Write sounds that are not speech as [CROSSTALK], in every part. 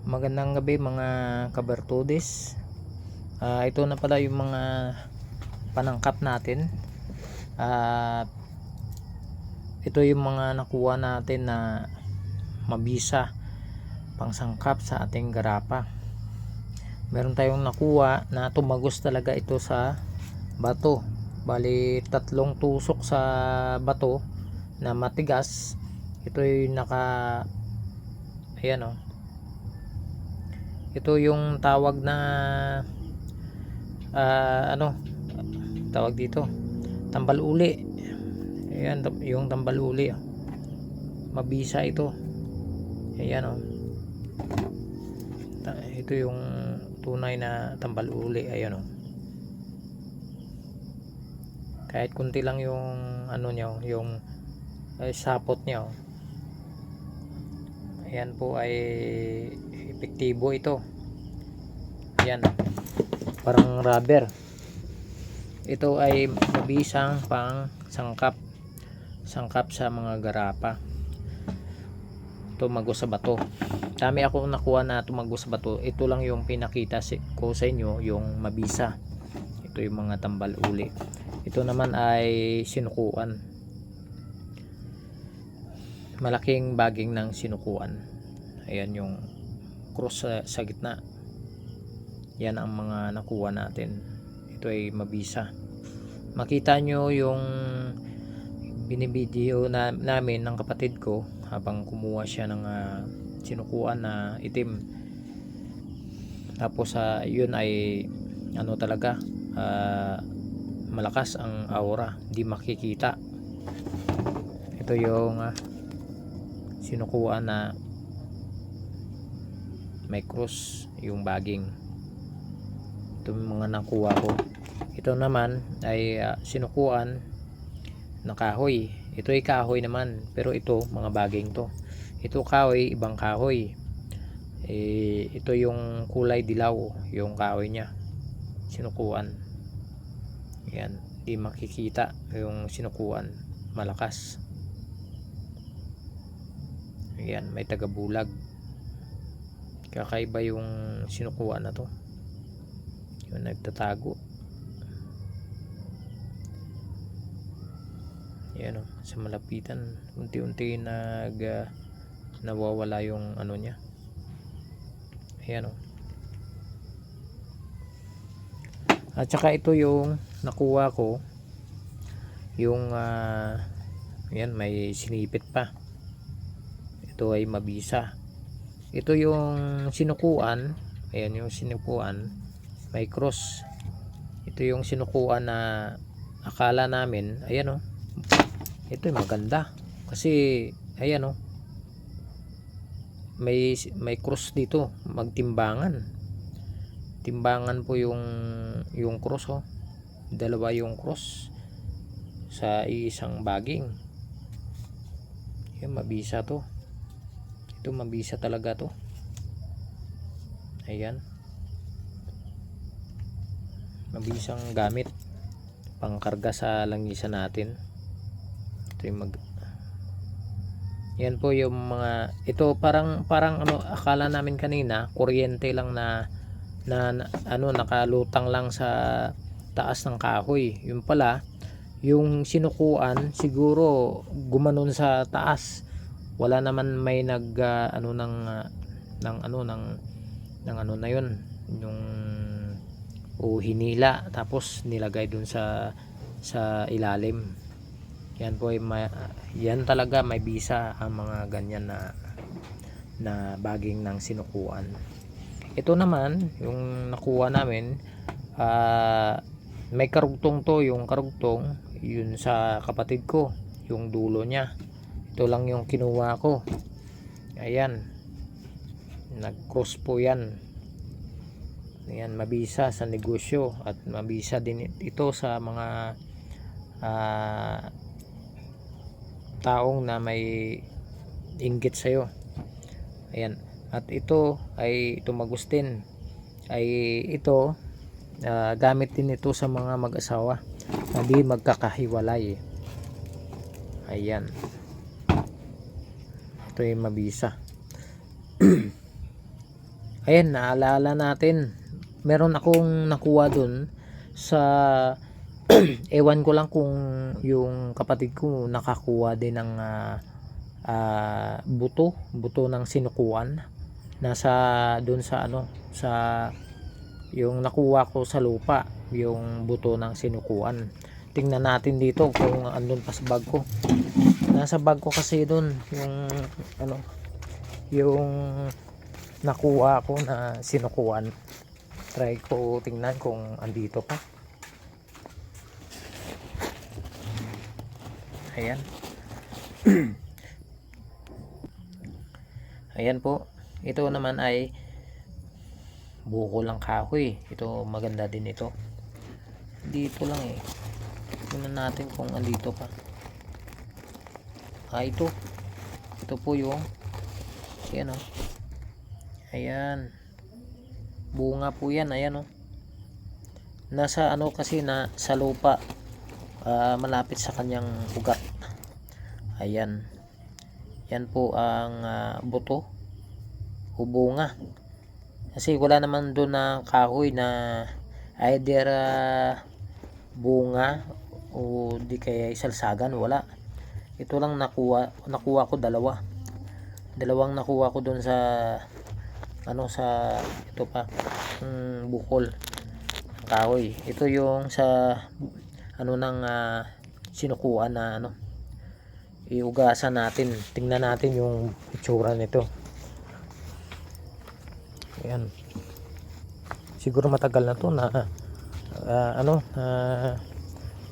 Magandang gabi mga kabartudes. Ah, ito na pala yung mga panangkap natin. At ito yung mga nakuha natin na mabisa pangsangkap sa ating garapa. Meron tayong nakuha na tumagos talaga ito sa bato. Bali tatlong tusok sa bato na matigas. Ito yung naka ayan oh ito yung tawag na ah, ano tawag dito tambal uli. Ayan yung tambal uli oh. mabisa ito. Ayan oh. Ta- ito yung tunay na tambal uli. Ayan oh. Kahit kunti lang yung ano niya oh, yung eh, sapot niya oh. ayan po ay epektibo ito. Yan. Parang rubber. Ito ay mabisang pang sangkap. Sangkap sa mga garapa. Tumago sa bato. Dami ako nakuha na tumago sa bato. Ito lang yung pinakita ko sa inyo yung mabisa. Ito yung mga tambal uli. Ito naman ay sinukuan. Malaking baging ng sinukuan. Ayan yung cross sa, sa gitna. Yan ang mga nakuha natin. Ito ay mabisa. Makita nyo yung binibideo na, namin ng kapatid ko habang kumuha siya ng ah, sinukuan na itim. Tapos sa yun ay ano talaga ah, malakas ang aura. Di makikita. Ito yung ah, sinukuan na may cross yung baging. Ito mga nakuha ko. Ito naman ay ah, sinukuan na kahoy. Ito ay kahoy naman pero ito mga baging to. Ito kahoy ibang kahoy. Eh, ito yung kulay dilaw yung kahoy niya. Sinukuan. Yan di makikita yung sinukuan. Malakas. Yan may tagabulag kakaiba yung sinukuha na to. Yung nagtatago. Yan o sa malapitan unti-unti nag ah, nawawala yung ano niya. Ayan o at saka ito yung nakuha ko. Yung ah, yan may sinipit pa. Ito ay mabisa ito yung sinukuan. Ayan yung sinukuan. May cross. Ito yung sinukuan na akala namin. Ayan o ito ay maganda. Kasi ayan o may may cross dito. Magtimbangan. Timbangan po yung yung cross oh. Dalawa yung cross sa isang baging. Yan mabisa to ito mabisa talaga to. Ayan. Mabisang gamit. Pangkarga sa langisan natin. Ito yung mag yan po yung mga ito parang parang ano akala namin kanina kuryente lang na na, na ano nakalutang lang sa taas ng kahoy. Yun pala yung sinukuan siguro gumanon sa taas wala naman may nag ah, ano ng ah, ng ano ng ng ano na yun. Yung o hinila tapos nilagay dun sa sa ilalim. Yan po ay yan talaga may bisa ang mga ganyan na na baging ng sinukuan. Ito naman yung nakuha namin ah, may karugtong to. Yung karugtong yun sa kapatid ko yung dulo niya ito lang yung kinuha ko ayan nag cross po yan Ayan, mabisa sa negosyo at mabisa din ito sa mga ah, taong na may inggit sa'yo. Ayan. At ito ay tumagos din. Ay ito ah, gamit din ito sa mga mag-asawa na di magkakahiwalay. Ayan. Ito yung mabisa. [CLEARS THROAT] ayan naalala natin. Meron akong nakuha dun sa [CLEARS THROAT] ewan ko lang kung yung kapatid ko nakakuha din ng ah, ah, buto buto ng sinukuan. Nasa dun sa ano sa yung nakuha ko sa lupa yung buto ng sinukuan. Tingnan natin dito kung andun pa sa bag ko nasa bag ko kasi dun yung ano yung nakuha ko na sinukuan. Try ko tingnan kung andito pa. Ayan. [CLEARS THROAT] Ayan po. Ito naman ay buko lang kahoy. Ito maganda din ito. Dito lang eh. Tingnan natin kung andito pa ah ito. Ito po yung ayan oh. Ayan. Bunga po yan ayan oh. Nasa ano kasi na sa lupa. Ah, malapit sa kanyang ugat. Ayan. Yan po ang ah, buto o bunga. Kasi wala naman doon na kahoy na either ah, bunga o di kaya isalsagan wala ito lang nakuha nakuha ko dalawa. Dalawang nakuha ko doon sa ano sa ito pa mm, bukol. Kahoy. Ito yung sa ano nang ah, sinukuan na ano iugasan natin. Tingnan natin yung itsura nito. Ayan. Siguro matagal na to na ah, ano ah,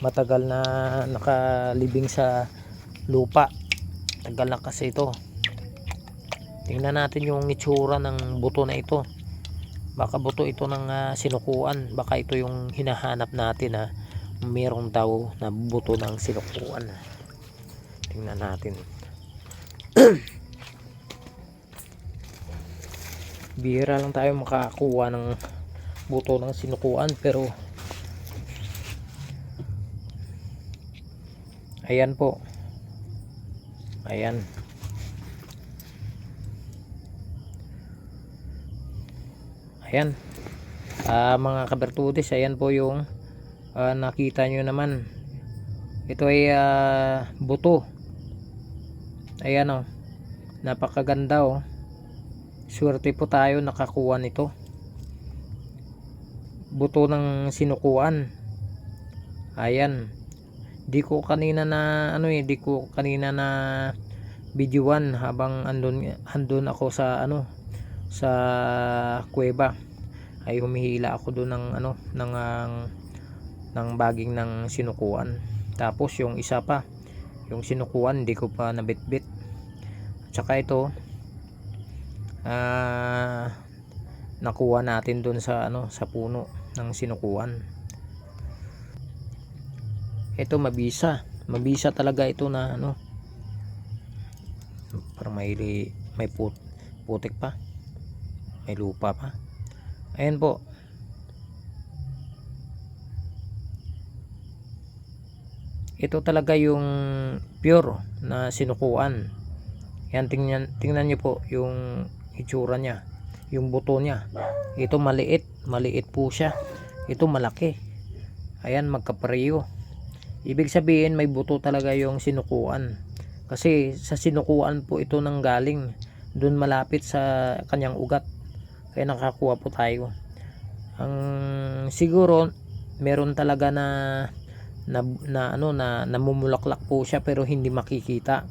matagal na nakalibing sa lupa. Tagal na kasi ito. Tingnan natin yung itsura ng buto na ito. Baka buto ito ng ah, sinukuan. Baka ito yung hinahanap natin na merong daw na buto ng sinukuan. Tingnan natin. [CLEARS THROAT] Bihira lang tayo makakuha ng buto ng sinukuan pero ayan po ayan. Ayan. Ah, mga kabertudes ayan po yung ah, nakita nyo naman. Ito ay ah, buto. Ayan o napakaganda o swerte po tayo nakakuha nito. Buto ng sinukuan. Ayan di ko kanina na ano eh di ko kanina na videoan habang andun, andun ako sa ano sa kuweba. Ay humihila ako doon ng ano ng ang- ng baging ng sinukuan. Tapos yung isa pa yung sinukuan hindi ko pa nabitbit. Tsaka ito ah nakuha natin doon sa ano sa puno ng sinukuan ito mabisa. Mabisa talaga ito na ano. Parang may may put, putik pa. May lupa pa. Ayan po. Ito talaga yung pure na sinukuan. Yan tingnan, tingnan nyo po yung itsura niya. Yung buto niya. Ito maliit. Maliit po siya. Ito malaki. Ayan magkapareho ibig sabihin may buto talaga yung sinukuan. Kasi sa sinukuan po ito nang galing. Doon malapit sa kanyang ugat. Kaya nakakuha po tayo. Ang siguro meron talaga na na, na ano na namumulaklak po siya pero hindi makikita.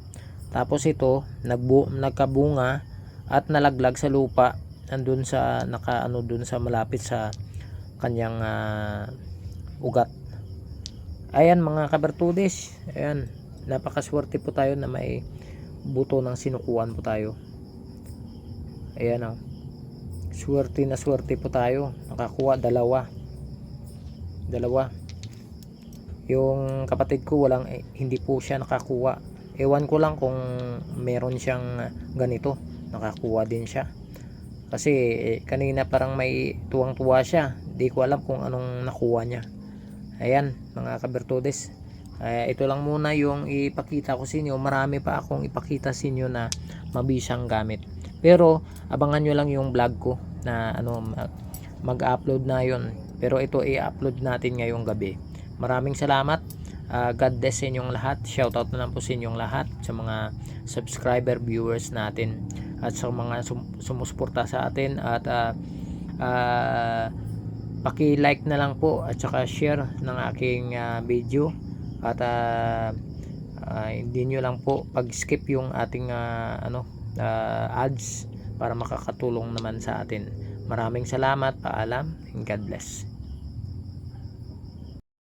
Tapos ito nagbu, nagkabunga at nalaglag sa lupa. Andun sa naka ano dun sa malapit sa kanyang ah, ugat ayan mga kabertudes ayan napakaswerte po tayo na may buto ng sinukuan po tayo. Ayan oh. swerte na swerte po tayo. Nakakuha dalawa. Dalawa. Yung kapatid ko walang eh, hindi po siya nakakuha. Ewan ko lang kung meron siyang ganito. Nakakuha din siya. Kasi eh, kanina parang may tuwang tuwa siya. Di ko alam kung anong nakuha niya ayan mga kabertodes. Eh, ito lang muna yung ipakita ko sa inyo. Marami pa akong ipakita sa inyo na mabisang gamit. Pero abangan nyo lang yung vlog ko na ano ma- mag-upload na yon pero ito i-upload natin ngayong gabi. Maraming salamat. Ah, God bless sa inyong lahat. Shoutout na lang po sa inyong lahat sa mga subscriber viewers natin at sa mga sum- sumusuporta sa atin. At ah, ah, paki-like na lang po at saka share ng aking ah, video at ah, ah, hindi nyo lang po pag-skip yung ating ah, ano ah, ads para makakatulong naman sa atin. Maraming salamat, paalam, and God bless.